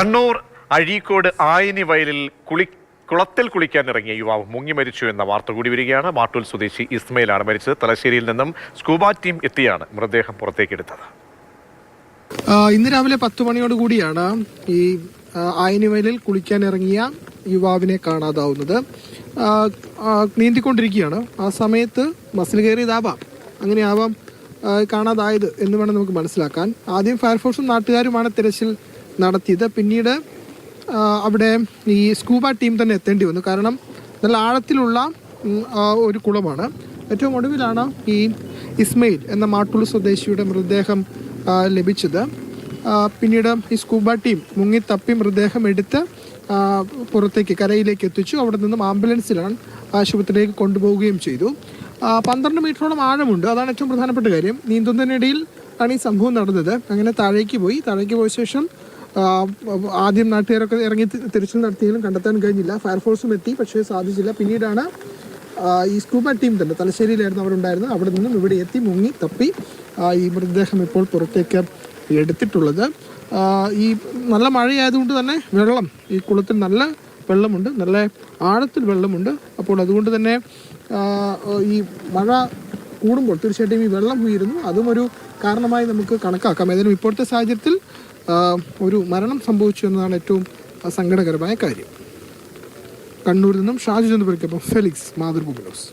കണ്ണൂർ അഴീക്കോട് ആയിനി വയലിൽ കുളി കുളത്തിൽ കുളിക്കാൻ ഇറങ്ങിയ യുവാവ് മുങ്ങി മരിച്ചു എന്ന വാർത്ത കൂടി വരികയാണ്. മാട്ടൂൽ സ്വദേശി ഇസ്മയിലാണ് മരിച്ചത്. തലശ്ശേരിയിൽ നിന്നും സ്കൂബ ടീം എത്തിയാണ് മൃതദേഹം പുറത്തേക്കെടുത്തത് ഇന്ന് രാവിലെ പത്ത് മണിയോട് കൂടിയാണ് ഈ ആയിനിവയലിൽ കുളിക്കാൻ ഇറങ്ങിയ യുവാവിനെ കാണാതാവുന്നത്. നീന്തിക്കൊണ്ടിരിക്കുകയാണ്. ആ സമയത്ത് മസിൽ കയറിയതാവാം അങ്ങനെയാവാം കാണാതായത് എന്ന് വേണം നമുക്ക് മനസ്സിലാക്കാൻ. ആദ്യം ഫയർഫോഴ്സും നാട്ടുകാരുമാണ് തിരച്ചിൽ നടത്തിയത്. പിന്നീട് അവിടെ ഈ സ്കൂബ ടീം തന്നെ എത്തേണ്ടി വന്നു. കാരണം നല്ല ആഴത്തിലുള്ള ഒരു കുളമാണ്. ഏറ്റവും ഒടുവിലാണ് ഈ ഇസ്മയിൽ എന്ന മാട്ടുളു സ്വദേശിയുടെ മൃതദേഹം ലഭിച്ചത്. പിന്നീട് ഈ സ്കൂബ ടീം മുങ്ങി തപ്പി മൃതദേഹം എടുത്ത് പുറത്തേക്ക് കരയിലേക്ക് എത്തിച്ചു. അവിടെ നിന്നും ആംബുലൻസിലാണ് ആശുപത്രിയിലേക്ക് കൊണ്ടുപോവുകയും ചെയ്തു. പന്ത്രണ്ട് മീറ്ററോളം ആഴമുണ്ട്. അതാണ് ഏറ്റവും പ്രധാനപ്പെട്ട കാര്യം. നീന്തുന്നതിനിടയിൽ ആണ് ഈ സംഭവം നടന്നത്. അങ്ങനെ താഴേക്ക് പോയി. താഴേക്ക് പോയ ശേഷം ആദ്യം നാട്ടുകാരൊക്കെ ഇറങ്ങി തിരച്ചിൽ നടത്തിയെങ്കിലും കണ്ടെത്താൻ കഴിഞ്ഞില്ല. ഫയർഫോഴ്സും എത്തി പക്ഷേ സാധിച്ചില്ല. പിന്നീടാണ് ഈ സ്കൂബ ടീം തന്നെ തലശ്ശേരിയിലായിരുന്നു അവരുണ്ടായിരുന്നത്. അവിടെ നിന്നും ഇവിടെ എത്തി മുങ്ങി തപ്പി ഈ മൃതദേഹം ഇപ്പോൾ പുറത്തേക്ക് എടുത്തിട്ടുള്ളത്. ഈ നല്ല മഴയായതുകൊണ്ട് തന്നെ വെള്ളം ഈ കുളത്തിൽ നല്ല വെള്ളമുണ്ട് നല്ല ആഴത്തിൽ വെള്ളമുണ്ട്. അപ്പോൾ അതുകൊണ്ട് തന്നെ ഈ മഴ കൂടുമ്പോൾ തീർച്ചയായിട്ടും ഈ വെള്ളം ഉയരുന്നു. അതും ഒരു കാരണമായി നമുക്ക് കണക്കാക്കാം. ഏതായാലും ഇപ്പോഴത്തെ സാഹചര്യത്തിൽ ഒരു മരണം സംഭവിച്ചു എന്നതാണ് ഏറ്റവും സങ്കടകരമായ കാര്യം. കണ്ണൂരിൽ നിന്നും ഷാജു ചന്ദ്രപുരയ്ക്കൊപ്പം ഫെലിക്സ് മാതൃഭൂമി ന്യൂസ്.